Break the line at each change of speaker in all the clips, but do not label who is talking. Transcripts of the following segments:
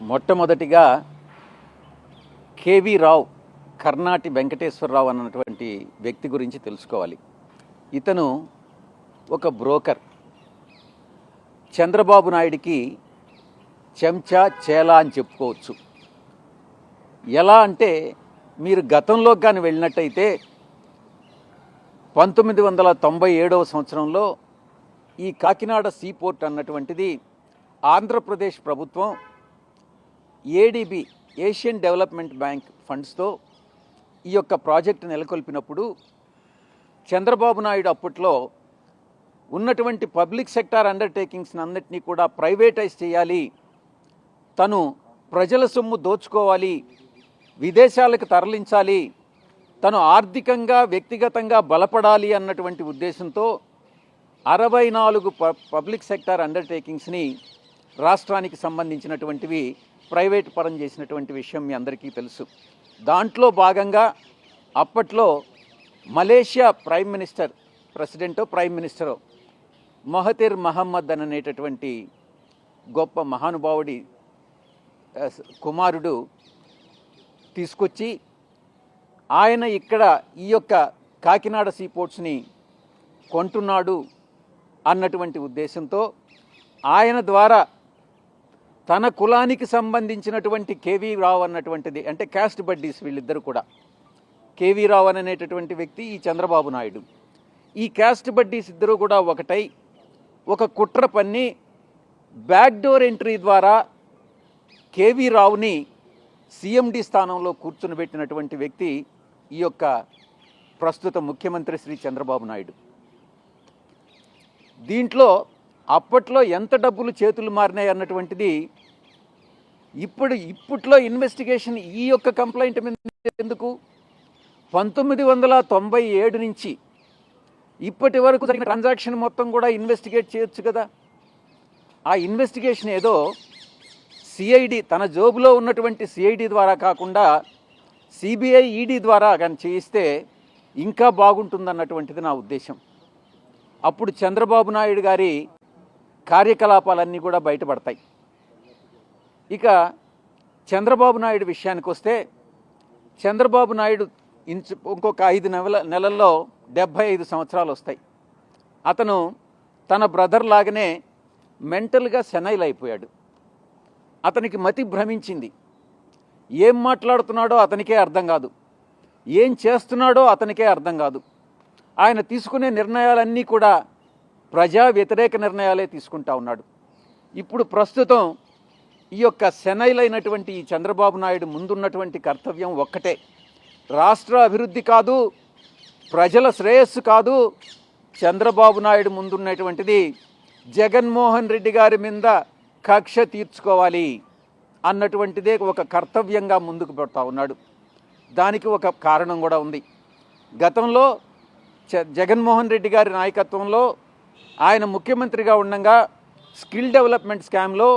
మొట్టమొదటిగా కేవీ రావు కర్ణాటి వెంకటేశ్వరరావు అన్నటువంటి వ్యక్తి గురించి తెలుసుకోవాలి. ఇతను ఒక బ్రోకర్. చంద్రబాబు నాయుడికి చెంచా చేలా అని చెప్పుకోవచ్చు. ఎలా అంటే మీరు గతంలోకి కానీ వెళ్ళినట్టయితే పంతొమ్మిది వందల తొంభై ఏడవ సంవత్సరంలో ఈ కాకినాడ సీపోర్ట్ అన్నటువంటిది ఆంధ్రప్రదేశ్ ప్రభుత్వం ఏడిబి ఏషియన్ డెవలప్మెంట్ బ్యాంక్ ఫండ్స్తో ఈ యొక్క ప్రాజెక్టు నెలకొల్పినప్పుడు చంద్రబాబు నాయుడు అప్పట్లో ఉన్నటువంటి పబ్లిక్ సెక్టార్ అండర్టేకింగ్స్ని అన్నిటినీ కూడా ప్రైవేటైజ్ చేయాలి తను ప్రజల సొమ్ము దోచుకోవాలి విదేశాలకు తరలించాలి తను ఆర్థికంగా వ్యక్తిగతంగా బలపడాలి అన్నటువంటి ఉద్దేశంతో అరవై నాలుగు ప- పబ్లిక్ సెక్టార్ అండర్టేకింగ్స్ని రాష్ట్రానికి సంబంధించినటువంటివి ప్రైవేట్ పరం చేసినటువంటి విషయం మీ అందరికీ తెలుసు. దాంట్లో భాగంగా అప్పట్లో మలేషియా ప్రైమ్ మినిస్టర్ ప్రెసిడెంటో ప్రైమ్ మినిస్టరో మొహతిర్ మహమ్మద్ అనేటటువంటి గొప్ప మహానుభావుడి కుమారుడు తీసుకొచ్చి ఆయన ఇక్కడ ఈ యొక్క కాకినాడ సీపోర్ట్స్ని కొంటున్నాడు అన్నటువంటి ఉద్దేశంతో ఆయన ద్వారా తన కులానికి సంబంధించినటువంటి కేవీ రావు అన్నటువంటిది అంటే క్యాస్ట్ బడ్డీస్ వీళ్ళిద్దరు కూడా. కేవీ రావు అనేటటువంటి వ్యక్తి ఈ చంద్రబాబు నాయుడు. ఈ క్యాస్ట్ బడ్డీస్ ఇద్దరు కూడా ఒకటై ఒక కుట్ర పన్ని బ్యాక్డోర్ ఎంట్రీ ద్వారా కేవీ రావుని సీఎండి స్థానంలో కూర్చునిబెట్టినటువంటి వ్యక్తి ఈ యొక్క ప్రస్తుత ముఖ్యమంత్రి శ్రీ చంద్రబాబు నాయుడు. దీంట్లో అప్పట్లో ఎంత డబ్బులు చేతులు మారినాయి అన్నటువంటిది ఇప్పుడు ఇప్పట్లో ఇన్వెస్టిగేషన్ ఈ యొక్క కంప్లైంట్ మీద ఎందుకు? పంతొమ్మిది వందల తొంభై ఏడు నుంచి ఇప్పటి వరకు జరిగిన ట్రాన్సాక్షన్ మొత్తం కూడా ఇన్వెస్టిగేట్ చేయొచ్చు కదా. ఆ ఇన్వెస్టిగేషన్ ఏదో సిఐడి తన జోబులో ఉన్నటువంటి సిఐడి ద్వారా కాకుండా సిబిఐ ఈడీ ద్వారా కానీ చేయిస్తే ఇంకా బాగుంటుందన్నటువంటిది నా ఉద్దేశం. అప్పుడు చంద్రబాబు నాయుడు గారి కార్యకలాపాలన్నీ కూడా బయటపడతాయి. ఇక చంద్రబాబు నాయుడు విషయానికి వస్తే చంద్రబాబు నాయుడు ఇంచు ఇంకొక ఐదు నెల నెలల్లో డెబ్భై ఐదు సంవత్సరాలు వస్తాయి. అతను తన బ్రదర్ లాగానే మెంటల్గా సెనైల్ అయిపోయాడు అతనికి మతి భ్రమించింది. ఏం మాట్లాడుతున్నాడో అతనికే అర్థం కాదు. ఏం చేస్తున్నాడో అతనికే అర్థం కాదు. ఆయన తీసుకునే నిర్ణయాలన్నీ కూడా ప్రజా వ్యతిరేక నిర్ణయాలే తీసుకుంటా ఉన్నాడు. ఇప్పుడు ప్రస్తుతం ఈ యొక్క సెనైలైనటువంటి ఈ చంద్రబాబు నాయుడు ముందున్నటువంటి కర్తవ్యం ఒక్కటే. రాష్ట్ర అభివృద్ధి కాదు ప్రజల శ్రేయస్సు కాదు చంద్రబాబు నాయుడు ముందున్నటువంటిది జగన్మోహన్ రెడ్డి గారి మీద కక్ష తీర్చుకోవాలి అన్నటువంటిదే ఒక కర్తవ్యంగా ముందుకు పెడతా ఉన్నాడు. దానికి ఒక కారణం కూడా ఉంది. గతంలో చ- జగన్మోహన్ రెడ్డి గారి నాయకత్వంలో ఆయన ముఖ్యమంత్రిగా ఉండగా స్కిల్ డెవలప్మెంట్ స్కామ్లో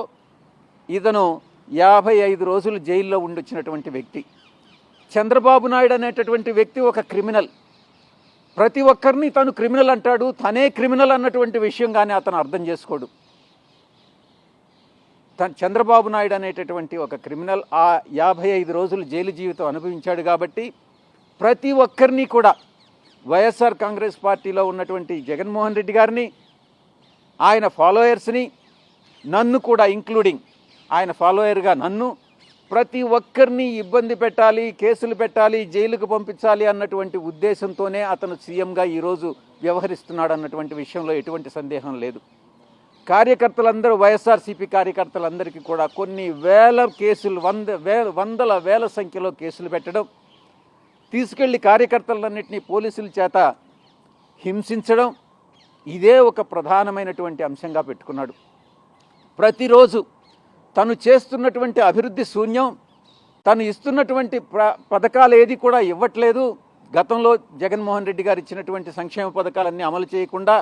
ఇతను యాభై ఐదు రోజులు జైల్లో ఉండొచ్చినటువంటి వ్యక్తి. చంద్రబాబు నాయుడు అనేటటువంటి వ్యక్తి ఒక క్రిమినల్. ప్రతి ఒక్కరిని తను క్రిమినల్ అంటాడు తనే క్రిమినల్ అన్నటువంటి విషయం కానీ అతను అర్థం చేసుకోడు. తన చంద్రబాబు నాయుడు అనేటటువంటి ఒక క్రిమినల్ ఆ యాభై ఐదు రోజులు జైలు జీవితం అనుభవించాడు కాబట్టి ప్రతి ఒక్కరిని కూడా వైఎస్ఆర్ కాంగ్రెస్ పార్టీలో ఉన్నటువంటి జగన్మోహన్ రెడ్డి గారిని ఆయన ఫాలోయర్స్ని నన్ను కూడా ఇంక్లూడింగ్ ఆయన ఫాలోయర్గా నన్ను ప్రతి ఒక్కరిని ఇబ్బంది పెట్టాలి కేసులు పెట్టాలి జైలుకు పంపించాలి అన్నటువంటి ఉద్దేశంతోనే అతను సీఎంగా ఈరోజు వ్యవహరిస్తున్నాడు అన్నటువంటి విషయంలో ఎటువంటి సందేహం లేదు. కార్యకర్తలందరూ వైఎస్ఆర్సీపీ కార్యకర్తలందరికీ కూడా కొన్ని వేల కేసులు వంద వేల వందల వేల సంఖ్యలో కేసులు పెట్టడం తీసుకెళ్ళి కార్యకర్తలన్నింటినీ పోలీసుల చేత హింసించడం ఇదే ఒక ప్రధానమైనటువంటి అంశంగా పెట్టుకున్నాడు. ప్రతిరోజు తను చేస్తున్నటువంటి అభివృద్ధి శూన్యం తను ఇస్తున్నటువంటి ప్ర పథకాలు ఏది కూడా ఇవ్వట్లేదు. గతంలో జగన్మోహన్ రెడ్డి గారు ఇచ్చినటువంటి సంక్షేమ పథకాలన్నీ అమలు చేయకుండా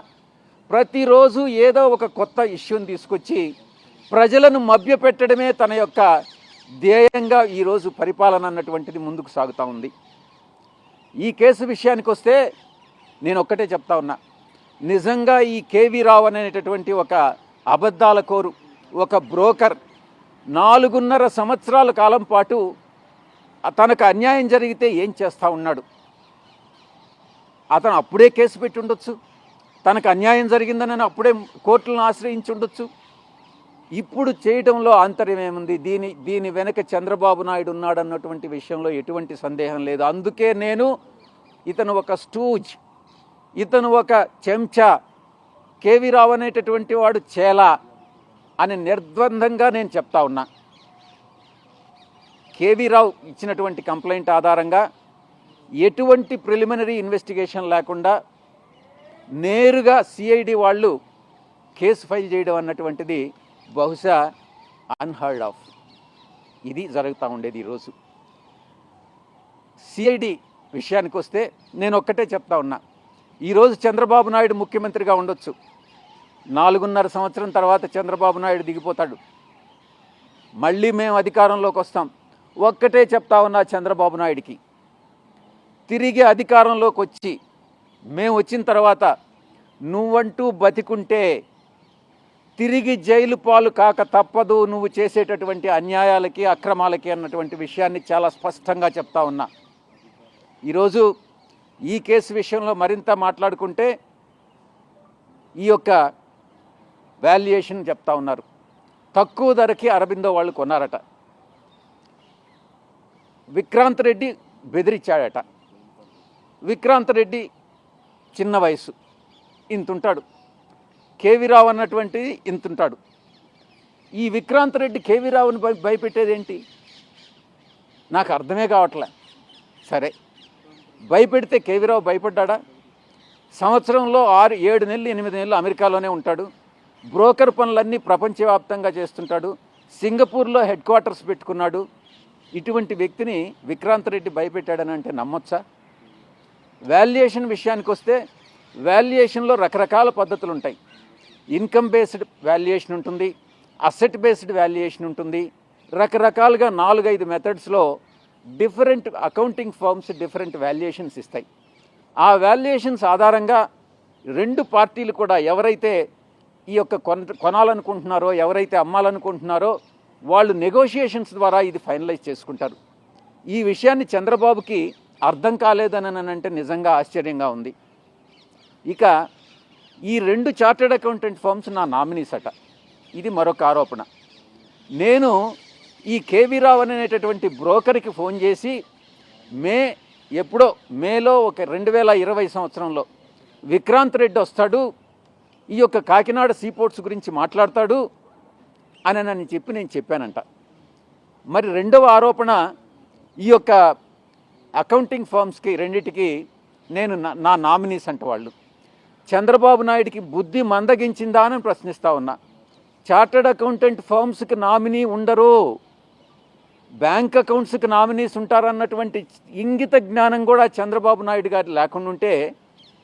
ప్రతిరోజు ఏదో ఒక కొత్త ఇష్యూని తీసుకొచ్చి ప్రజలను మభ్యపెట్టడమే తన యొక్క ధ్యేయంగా ఈరోజు పరిపాలన అన్నటువంటిది ముందుకు సాగుతూ ఉంది. ఈ కేసు విషయానికి వస్తే నేను ఒక్కటే చెప్తా ఉన్నా. నిజంగా ఈ కేవీ రావు అనేటటువంటి ఒక అబద్ధాల కోరు ఒక బ్రోకర్ నాలుగున్నర సంవత్సరాల కాలం పాటు తనకు అన్యాయం జరిగితే ఏం చేస్తూ ఉన్నాడు? అతను అప్పుడే కేసు పెట్టి ఉండొచ్చు. తనకు అన్యాయం జరిగిందని అప్పుడే కోర్టులను ఆశ్రయించి ఉండొచ్చు. ఇప్పుడు చేయడంలో ఆంతర్యం ఏముంది? దీని దీని వెనక చంద్రబాబు నాయుడు ఉన్నాడు అన్నటువంటి విషయంలో ఎటువంటి సందేహం లేదు. అందుకే నేను ఇతను ఒక స్టూజ్ ఇతను ఒక చెంచా కేవీ రావు అనేటటువంటి వాడు చేలా అని నిర్ద్వందంగా నేను చెప్తా ఉన్నా. కేవీ రావు ఇచ్చినటువంటి కంప్లైంట్ ఆధారంగా ఎటువంటి ప్రిలిమినరీ ఇన్వెస్టిగేషన్ లేకుండా నేరుగా సిఐడి వాళ్ళు కేసు ఫైల్ చేయడం అన్నటువంటిది బహుశా అన్హర్డ్ ఆఫ్. ఇది జరుగుతూ ఉండేది ఈరోజు. సిఐడి విషయానికి వస్తే నేను ఒక్కటే చెప్తా ఉన్నా. ఈరోజు చంద్రబాబు నాయుడు ముఖ్యమంత్రిగా ఉండొచ్చు. నాలుగున్నర సంవత్సరం తర్వాత చంద్రబాబు నాయుడు దిగిపోతాడు. మళ్ళీ మేము అధికారంలోకి వస్తాం. ఒక్కటే చెప్తా ఉన్నా చంద్రబాబు నాయుడికి. తిరిగి అధికారంలోకి వచ్చి మేము వచ్చిన తర్వాత నువ్వంటూ బతికుంటే తిరిగి జైలు పాలు కాక తప్పదు నువ్వు చేసేటటువంటి అన్యాయాలకి అక్రమాలకి అన్నటువంటి విషయాన్ని చాలా స్పష్టంగా చెప్తా ఉన్నా. ఈరోజు ఈ కేసు విషయంలో మరింత మాట్లాడుకుంటే ఈ యొక్క వాల్యుయేషన్ చెప్తా ఉన్నారు. తక్కువ ధరకి అరబిందో వాళ్ళు కొన్నారట. విక్రాంత్ రెడ్డి బెదిరించాడట. విక్రాంత్ రెడ్డి చిన్న వయసు. ఇంతుంటాడు. కేవీ రావు అన్నటువంటిది ఇంతుంటాడు. ఈ విక్రాంత్ రెడ్డి కేవీ రావుని భయ భయపెట్టేది ఏంటి నాకు అర్థమే కావట్లే. సరే. భయపెడితే కేవీ రావు భయపడ్డా సంవత్సరంలో ఆరు ఏడు నెలలు ఎనిమిది నెలలు అమెరికాలోనే ఉంటాడు. బ్రోకర్ పనులన్నీ ప్రపంచవ్యాప్తంగా చేస్తుంటాడు. సింగపూర్లో హెడ్ క్వార్టర్స్ పెట్టుకున్నాడు. ఇటువంటి వ్యక్తిని విక్రాంత్ రెడ్డి భయపెట్టాడని అంటే నమ్మొచ్చా? వాల్యుయేషన్ విషయానికి వస్తే వాల్యుయేషన్లో రకరకాల పద్ధతులు ఉంటాయి ఇన్కమ్ బేస్డ్ వాల్యుయేషన్ ఉంటుంది అసెట్ బేస్డ్ వాల్యుయేషన్ ఉంటుంది. రకరకాలుగా నాలుగైదు మెథడ్స్లో different accounting firms different valuations ఇస్తాయి. ఆ వాల్యుయేషన్స్ ఆధారంగా రెండు పార్టీలు కూడా ఎవరైతే ఈ యొక్క కొన కొనాలనుకుంటున్నారో ఎవరైతే అమ్మాలనుకుంటున్నారో వాళ్ళు నెగోషియేషన్స్ ద్వారా ఇది ఫైనలైజ్ చేసుకుంటారు. ఈ విషయాన్ని చంద్రబాబుకి అర్థం కాలేదని అంటే నిజంగా ఆశ్చర్యంగా ఉంది. ఇక ఈ రెండు చార్టెడ్ అకౌంటెంట్ ఫర్మ్స్ నా నామినీస్ అట. ఇది మరొక ఆరోపణ. నేను ఈ కేవీ రావు అనేటటువంటి బ్రోకర్కి ఫోన్ చేసి మే ఎప్పుడో మేలో ఒక రెండు వేల ఇరవై సంవత్సరంలో విక్రాంత్ రెడ్డి వస్తాడు ఈ యొక్క కాకినాడ సీపోర్ట్స్ గురించి మాట్లాడతాడు అని నన్ను చెప్పి నేను చెప్పానంట. మరి రెండవ ఆరోపణ ఈ యొక్క అకౌంటింగ్ ఫర్మ్స్కి రెండిటికి నేను నా- నా నామినీస్ అంట వాళ్ళు. చంద్రబాబు నాయుడికి బుద్ధి మందగించిందా అని ప్రశ్నిస్తా ఉన్నా. చార్టర్డ్ అకౌంటెంట్ ఫర్మ్స్కి నామినీ ఉండరు. బ్యాంక్ అకౌంట్స్కి నామినీస్ ఉంటారన్నటువంటి ఇంగిత జ్ఞానం కూడా చంద్రబాబు నాయుడు గారు లేకుండా ఉంటే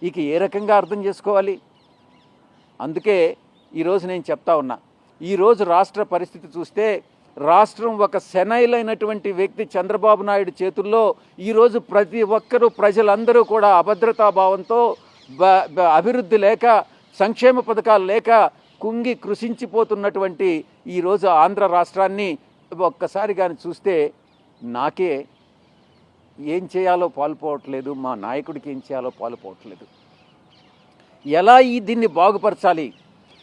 ఇక ఏ రకంగా అర్థం చేసుకోవాలి? అందుకే ఈరోజు నేను చెప్తా ఉన్నా. ఈరోజు రాష్ట్ర పరిస్థితి చూస్తే రాష్ట్రం ఒక శనైలైనటువంటి వ్యక్తి చంద్రబాబు నాయుడు చేతుల్లో ఈరోజు ప్రతి ఒక్కరూ ప్రజలందరూ కూడా అభద్రతా భావంతో అభివృద్ధి లేక సంక్షేమ పథకాలు లేక కుంగి కృషించిపోతున్నటువంటి ఈరోజు ఆంధ్ర రాష్ట్రాన్ని ఒక్కసారి కానీ చూస్తే నాకే ఏం చేయాలో పాల్పోవట్లేదు మా నాయకుడికి ఏం చేయాలో పాల్పోవట్లేదు. ఎలా ఈ దీన్ని బాగుపరచాలి?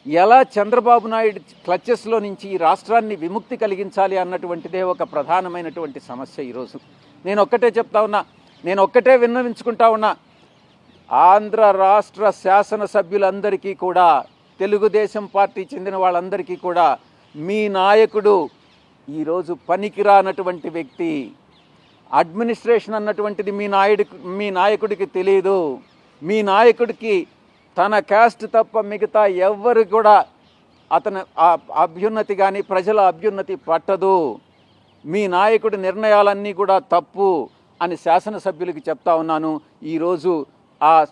ఎలా చంద్రబాబు నాయుడు క్లచెస్లో నుంచి ఈ రాష్ట్రాన్ని విముక్తి కలిగించాలి అన్నటువంటిదే ఒక ప్రధానమైనటువంటి సమస్య ఈరోజు. నేను ఒక్కటే చెప్తా ఉన్నా నేను ఒక్కటే విన్నవించుకుంటా ఉన్నా ఆంధ్ర రాష్ట్ర శాసనసభ్యులందరికీ కూడా తెలుగుదేశం పార్టీ చెందిన వాళ్ళందరికీ కూడా మీ నాయకుడు ఈరోజు పనికిరానటువంటి వ్యక్తి. అడ్మినిస్ట్రేషన్ అన్నటువంటిది మీ నాయుడు మీ నాయకుడికి తెలియదు మీ నాయకుడికి తన క్యాస్ట్ తప్ప మిగతా ఎవ్వరు కూడా అతను అభ్యున్నతి కానీ ప్రజల అభ్యున్నతి పట్టదు. మీ నాయకుడి నిర్ణయాలన్నీ కూడా తప్పు అని శాసనసభ్యులకి చెప్తా ఉన్నాను. ఈరోజు ఆ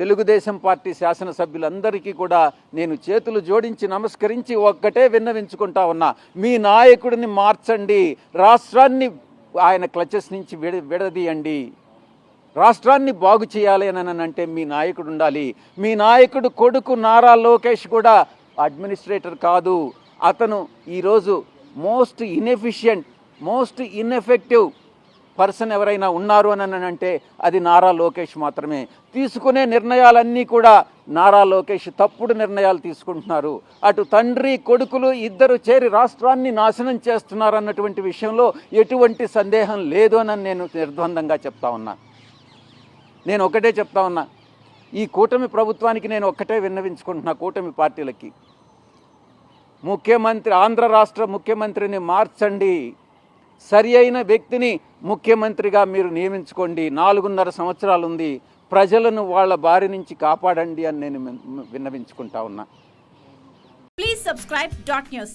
తెలుగుదేశం పార్టీ శాసనసభ్యులందరికీ కూడా నేను చేతులు జోడించి నమస్కరించి ఒక్కటే విన్నవించుకుంటా ఉన్నా. మీ నాయకుడిని మార్చండి. రాష్ట్రాన్ని ఆయన క్లచెస్ నుంచి విడ విడదీయండి. రాష్ట్రాన్ని బాగు చేయాలి అని అంటే మీ నాయకుడు ఉండాలి. మీ నాయకుడు కొడుకు నారా లోకేష్ కూడా అడ్మినిస్ట్రేటర్ కాదు. అతను ఈరోజు most inefficient most ineffective person ఎవరైనా ఉన్నారు అని అంటే అది నారా లోకేష్ మాత్రమే. తీసుకునే నిర్ణయాలన్నీ కూడా నారా లోకేష్ తప్పుడు నిర్ణయాలు తీసుకుంటున్నారు. అటు తండ్రి కొడుకులు ఇద్దరు చేరి రాష్ట్రాన్ని నాశనం చేస్తున్నారు అన్నటువంటి విషయంలో ఎటువంటి సందేహం లేదు అని నేను నిర్ద్వందంగా చెప్తా ఉన్నా. నేను ఒకటే చెప్తా ఉన్నా. ఈ కూటమి ప్రభుత్వానికి నేను ఒక్కటే విన్నవించుకుంటున్నా కూటమి పార్టీలకి. ముఖ్యమంత్రి ఆంధ్ర రాష్ట్ర ముఖ్యమంత్రిని మార్చండి. సరి అయిన వ్యక్తిని ముఖ్యమంత్రిగా మీరు నియమించుకోండి. నాలుగున్నర సంవత్సరాలు ఉంది ప్రజలను వాళ్ళ బారి నుంచి కాపాడండి అని నేను విన్నవించుకుంటా ఉన్నా.
Please subscribe dot news